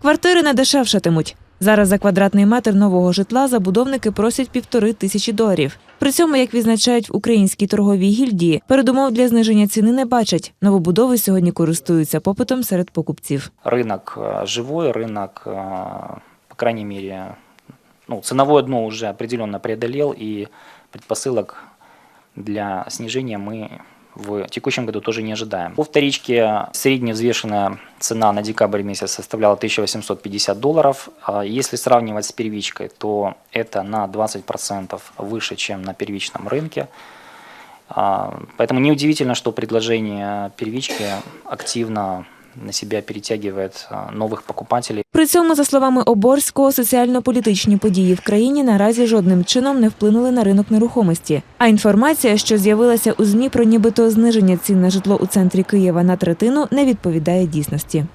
Квартири не дешевшатимуть. Зараз за квадратний метр нового житла забудовники просять півтори тисячі доларів. При цьому, як відзначають в українській торговій гільдії, передумов для зниження ціни не бачать. Новобудови сьогодні користуються попитом серед покупців. Рынок э, живой, рынок, э, по крайней мере, ну, ценовое дно уже определенно преодолел, и предпосылок для снижения мы в текущем году тоже не ожидаем. По вторичке средняя взвешенная цена на декабрь месяц составляла 1850 долларов. А Если сравнивать с первичкой, то это на 20% выше, чем на первичном рынке. А, Поэтому неудивительно, что предложение первички активно на себя перетягивает новых покупателей. При цьому, за словами Оборського, соціально-політичні події в країні наразі жодним чином не вплинули на ринок нерухомості. А інформація, що з'явилася у змі про нібито зниження цін на житло у центрі Києва на третину, не відповідає дійсності.